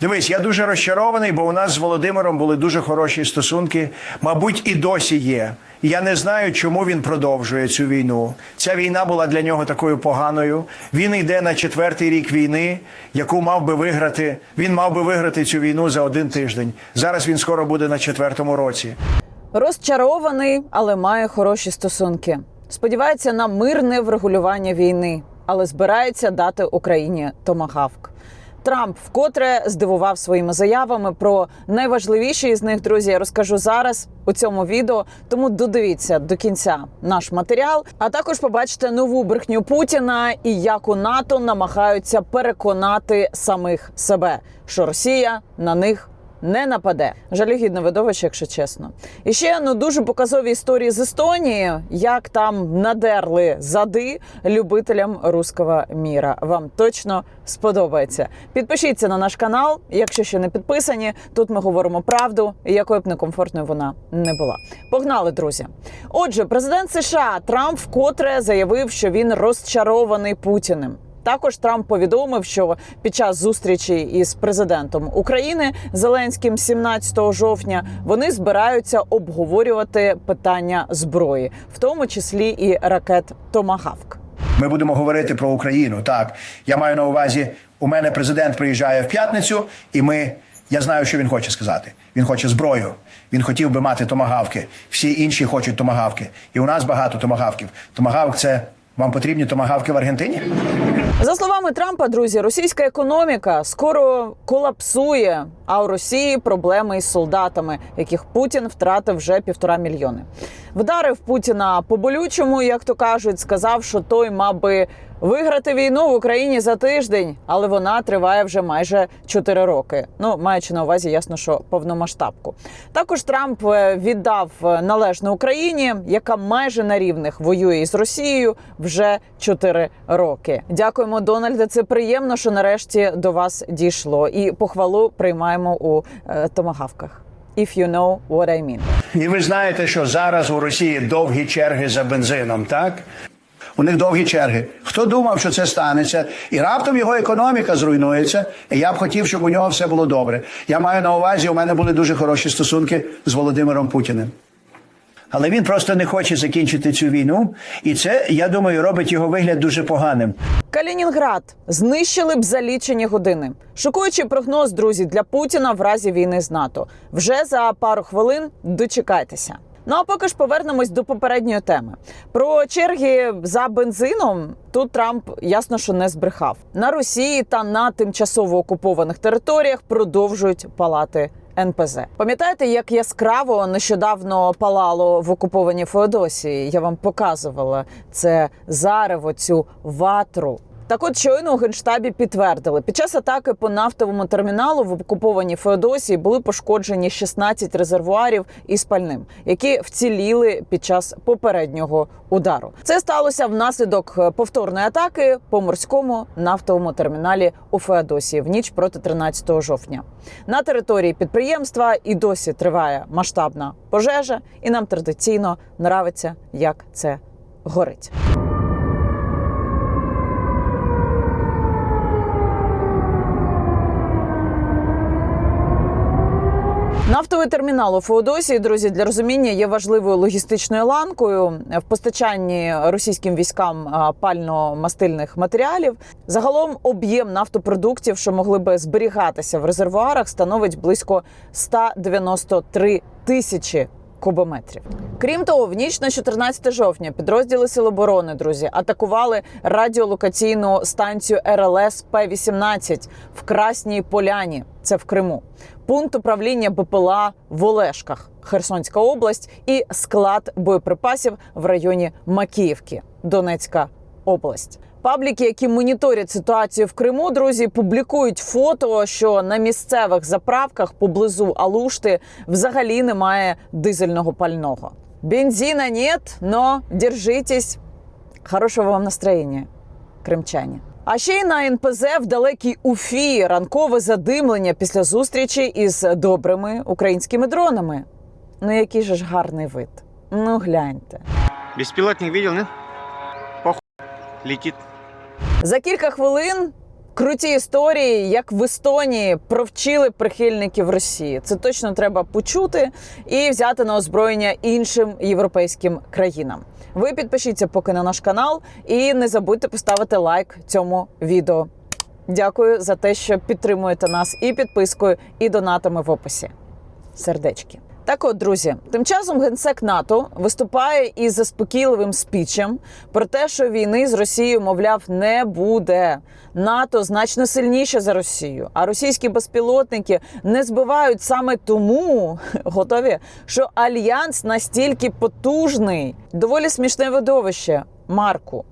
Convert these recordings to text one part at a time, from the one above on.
Дивись, я дуже розчарований, бо у нас з Володимиром були дуже хороші стосунки. Мабуть, і досі є. Я не знаю, чому він продовжує цю війну. Ця війна була для нього такою поганою. Він йде на четвертий рік війни, яку мав би виграти. Він мав би виграти цю війну за один тиждень. Зараз він скоро буде на четвертому році. Розчарований, але має хороші стосунки. Сподівається на мирне врегулювання війни, але збирається дати Україні томагавк. Трамп вкотре здивував своїми заявами про найважливіші із них, друзі. Я розкажу зараз у цьому відео. Тому додивіться до кінця наш матеріал. А також побачите нову брехню Путіна і як у НАТО намагаються переконати самих себе, що Росія на них не нападе. Жалюгідне видовище, якщо чесно. І ще ну дуже показові історії з Естонії, як там надерли зади любителям руського міра. Вам точно сподобається. Підпишіться на наш канал, якщо ще не підписані. Тут ми говоримо правду, якою б некомфортною вона не була. Погнали, друзі. Отже, президент США Трамп вкотре заявив, що він розчарований Путіним. Також Трамп повідомив, що під час зустрічі із президентом України Зеленським 17 жовтня вони збираються обговорювати питання зброї, в тому числі і ракет Томагавк. Ми будемо говорити про Україну. Так, я маю на увазі, у мене президент приїжджає в п'ятницю, і ми. Я знаю, що він хоче сказати. Він хоче зброю. Він хотів би мати томагавки. Всі інші хочуть томагавки. І у нас багато томагавків. Томагавк це вам потрібні томагавки в Аргентині? За словами Трампа, друзі, російська економіка скоро колапсує. А у Росії проблеми із солдатами, яких Путін втратив вже півтора мільйони. Вдарив Путіна по болючому, як то кажуть, сказав, що той мав би виграти війну в Україні за тиждень, але вона триває вже майже 4 роки. Ну маючи на увазі, ясно, що повномасштабку. Також Трамп е, віддав е, належне Україні, яка майже на рівних воює із Росією вже 4 роки. Дякуємо, Дональде. Це приємно, що нарешті до вас дійшло. І похвалу приймаємо у е, томагавках. If you know what I mean. І ви знаєте, що зараз у Росії довгі черги за бензином, так? У них довгі черги. Хто думав, що це станеться? І раптом його економіка зруйнується. І я б хотів, щоб у нього все було добре. Я маю на увазі, у мене були дуже хороші стосунки з Володимиром Путіним. Але він просто не хоче закінчити цю війну, і це, я думаю, робить його вигляд дуже поганим. Калінінград знищили б за лічені години. Шокуючий прогноз, друзі, для Путіна в разі війни з НАТО. Вже за пару хвилин дочекайтеся. Ну а поки ж повернемось до попередньої теми. Про черги за бензином тут Трамп ясно, що не збрехав. На Росії та на тимчасово окупованих територіях продовжують палати. НПЗ. Пам'ятаєте, як яскраво нещодавно палало в окупованій Феодосії? Я вам показувала це зарево, цю ватру. Так от щойно у генштабі підтвердили, під час атаки по нафтовому терміналу в окупованій Феодосії були пошкоджені 16 резервуарів із пальним, які вціліли під час попереднього удару. Це сталося внаслідок повторної атаки по морському нафтовому терміналі у Феодосії в ніч проти 13 жовтня. На території підприємства і досі триває масштабна пожежа, і нам традиційно нравиться, як це горить. Нафтовий термінал у Феодосії, друзі, для розуміння є важливою логістичною ланкою в постачанні російським військам пально-мастильних матеріалів. Загалом об'єм нафтопродуктів, що могли би зберігатися в резервуарах, становить близько 193 тисячі кубометрів. Крім того, в ніч на 14 жовтня підрозділи Сил оборони, друзі, атакували радіолокаційну станцію РЛС П-18 в Красній Поляні. Це в Криму. Пункт управління БПЛА в Олешках, Херсонська область, і склад боєприпасів в районі Макіївки, Донецька область. Пабліки, які моніторять ситуацію в Криму, друзі, публікують фото, що на місцевих заправках поблизу Алушти взагалі немає дизельного пального. Бензина нет, но держитесь. Хорошого вам настроєння, кримчані. А ще й на НПЗ в далекій Уфі ранкове задимлення після зустрічі із добрими українськими дронами. Ну який же ж гарний вид. Ну гляньте. Беспилотник видел, нет? Похуй. Летит. За кілька хвилин Круті історії, як в Естонії провчили прихильників Росії. Це точно треба почути і взяти на озброєння іншим європейським країнам. Ви підпишіться поки на наш канал і не забудьте поставити лайк цьому відео. Дякую за те, що підтримуєте нас і підпискою, і донатами в описі. Сердечки. Так от, друзі, тим часом генсек НАТО виступає із заспокійливим спічем про те, що війни з Росією, мовляв, не буде. НАТО значно сильніше за Росію, а російські безпілотники не збивають саме тому, готові, що альянс настільки потужний. Доволі смішне видовище. Марку.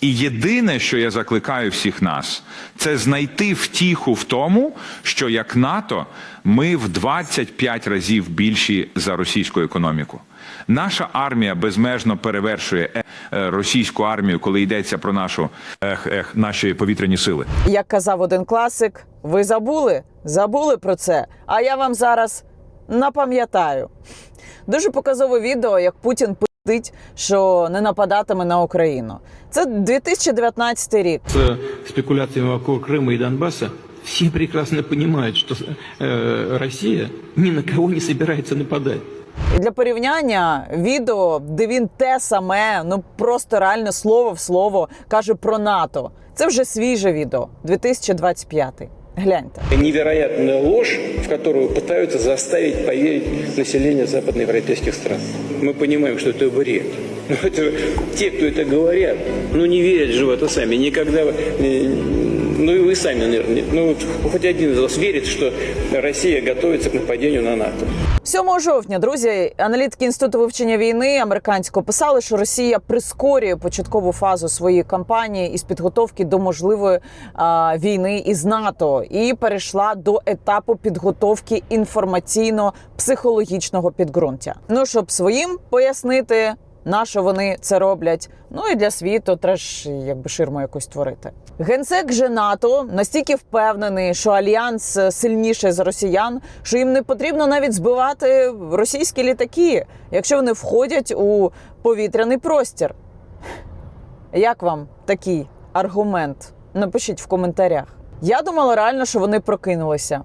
І єдине, що я закликаю всіх нас, це знайти втіху в тому, що як НАТО ми в 25 разів більші за російську економіку. Наша армія безмежно перевершує е, е, російську армію, коли йдеться про нашу ех, ех, наші повітряні сили. Як казав один класик, ви забули? Забули про це. А я вам зараз напам'ятаю. Дуже показове відео, як Путін пиздить, що не нападатиме на Україну. Це 2019 рік. с спекуляциями вокруг Крыма и Донбасса, все прекрасно понимают, что э, Россия ни на кого не собирается нападать. І для порівняння відео, де він те саме, ну просто реально слово в слово каже про НАТО. Це вже свіже відео, 2025. Гляньте. невероятная ложь, в которую пытаются заставить поверить население западноевропейских стран. Мы понимаем, что это бред. Но это те, кто это говорят, ну не верят же в это сами. Никогда, э, ну и вы сами, наверное, ну хоть один из вас верит, что Россия готовится к нападению на НАТО. 7 жовтня, друзі, аналітики інституту вивчення війни американського писали, що Росія прискорює початкову фазу своєї кампанії із підготовки до можливої а, війни із НАТО і перейшла до етапу підготовки інформаційно-психологічного підґрунтя. Ну щоб своїм пояснити. На що вони це роблять? Ну і для світу треш якби ширму якусь створити. Генсек же НАТО настільки впевнений, що альянс сильніший за росіян, що їм не потрібно навіть збивати російські літаки, якщо вони входять у повітряний простір. Як вам такий аргумент? Напишіть в коментарях. Я думала реально, що вони прокинулися.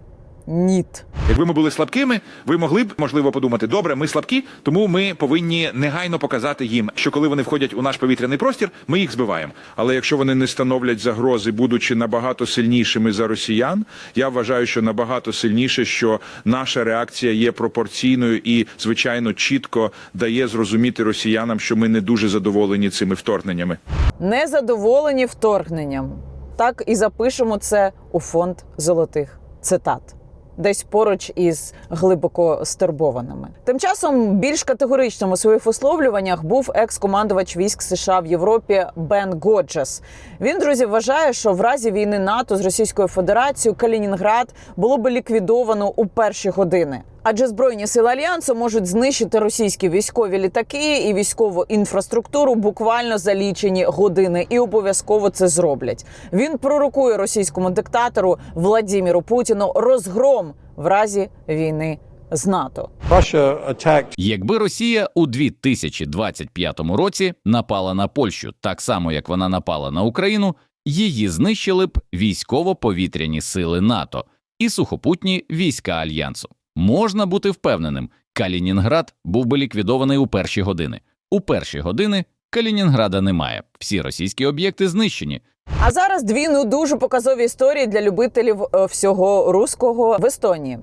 Ніт. Якби ми були слабкими, ви могли б можливо подумати: добре, ми слабкі, тому ми повинні негайно показати їм, що коли вони входять у наш повітряний простір, ми їх збиваємо. Але якщо вони не становлять загрози, будучи набагато сильнішими за росіян, я вважаю, що набагато сильніше, що наша реакція є пропорційною і, звичайно, чітко дає зрозуміти росіянам, що ми не дуже задоволені цими вторгненнями. Незадоволені вторгненням. Так і запишемо це у фонд золотих цитат. Десь поруч із глибоко стурбованими. Тим часом більш категоричним у своїх висловлюваннях був екс-командувач військ США в Європі Бен Годжес. Він друзі вважає, що в разі війни НАТО з Російською Федерацією Калінінград було би ліквідовано у перші години. Адже збройні сили альянсу можуть знищити російські військові літаки і військову інфраструктуру буквально за лічені години, і обов'язково це зроблять. Він пророкує російському диктатору Владіміру Путіну розгром в разі війни з НАТО. Якби Росія у 2025 році напала на Польщу так само, як вона напала на Україну, її знищили б військово-повітряні сили НАТО і сухопутні війська альянсу. Можна бути впевненим, Калінінград був би ліквідований у перші години. У перші години Калінінграда немає. Всі російські об'єкти знищені. А зараз дві ну дуже показові історії для любителів е, всього руського в Естонії.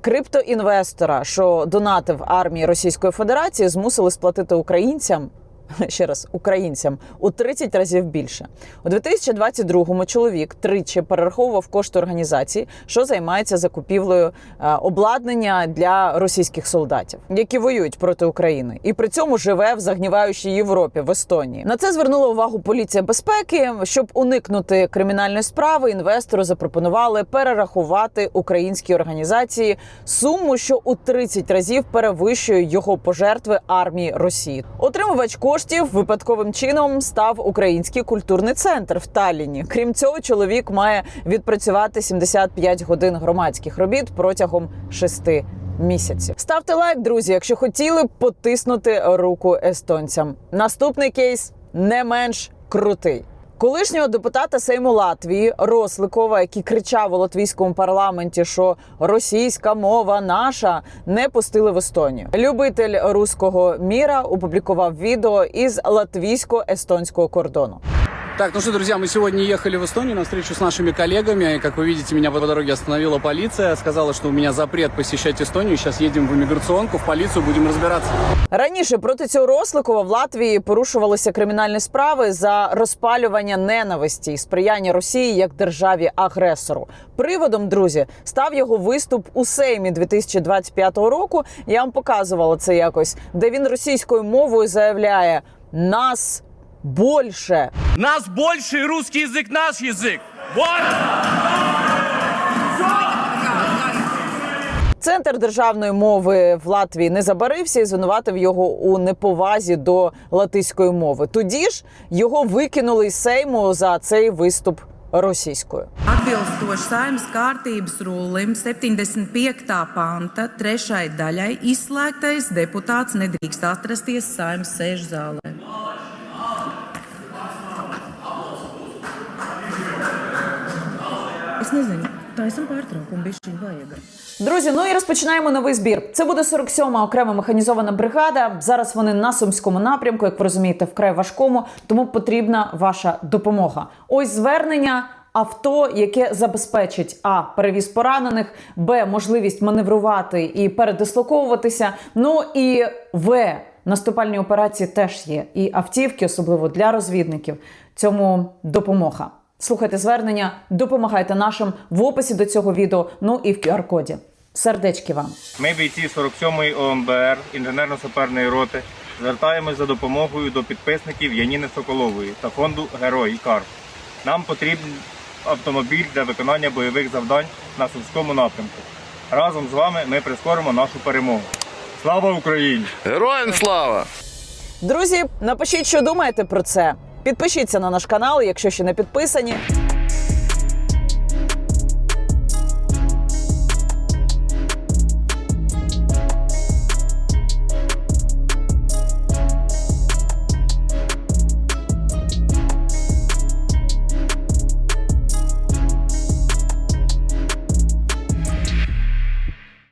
Криптоінвестора, що донатив армії Російської Федерації, змусили сплатити українцям. Ще раз українцям у 30 разів більше у 2022-му чоловік тричі перераховував кошти організації, що займається закупівлею е, обладнання для російських солдатів, які воюють проти України, і при цьому живе в загніваючій Європі в Естонії. На це звернула увагу поліція безпеки. Щоб уникнути кримінальної справи, інвестору запропонували перерахувати українській організації суму, що у 30 разів перевищує його пожертви армії Росії. Отримувач коштів випадковим чином став український культурний центр в Талліні. Крім цього, чоловік має відпрацювати 75 годин громадських робіт протягом шести місяців. Ставте лайк, друзі, якщо хотіли потиснути руку естонцям. Наступний кейс не менш крутий. Колишнього депутата Сейму Латвії Росликова, який кричав у латвійському парламенті, що російська мова наша, не пустили в Естонію. Любитель руського міра опублікував відео із латвійсько-естонського кордону. Так, ну что, друзья, мы сегодня ехали в Эстонию на встречу с нашими коллегами. И, Как вы видите, меня по дороге остановила полиция. Сказала, что у меня запрет посещать Эстонию. Сейчас едем в иммиграционку, в полицию, будем разбираться. Раніше проти цього Росликова в Латвії порушувалися кримінальні справи за розпалювання ненависті і сприяння Росії як державі агресору. Приводом, друзі, став його виступ у Сеймі 2025 року. Я вам показувала це якось, де він російською мовою заявляє нас більше. Нас больше, и русский язык наш язык. Вот! Центр державної мови в Латвії не забарився і звинуватив його у неповазі до латиської мови. Тоді ж його викинули із Сейму за цей виступ російською. Atbilstoši saimnes kārtības rullim 75. panta trešai daļai izslēgtais deputāts nedrīkst atrasties saimnes sēžu zālē. Nezinu, taisam pārtraukumu, bišķiņ vajag. Друзі, ну і розпочинаємо новий збір. Це буде 47-ма окрема механізована бригада. Зараз вони на сумському напрямку, як ви розумієте, вкрай важкому, тому потрібна ваша допомога. Ось звернення. Авто, яке забезпечить а перевіз поранених, б можливість маневрувати і передислоковуватися. Ну і в наступальні операції теж є. І автівки, особливо для розвідників, цьому допомога. Слухайте звернення, допомагайте нашим в описі до цього відео. Ну і в QR-коді. Сердечки вам. Ми, бійці 47-ї ОМБР інженерно-саперної роти, звертаємось за допомогою до підписників Яніни Соколової та фонду Герой Кар. Нам потрібен автомобіль для виконання бойових завдань на Сумському напрямку. Разом з вами ми прискоримо нашу перемогу. Слава Україні! Героям слава! Друзі, напишіть, що думаєте про це. Підпишіться на наш канал, якщо ще не підписані.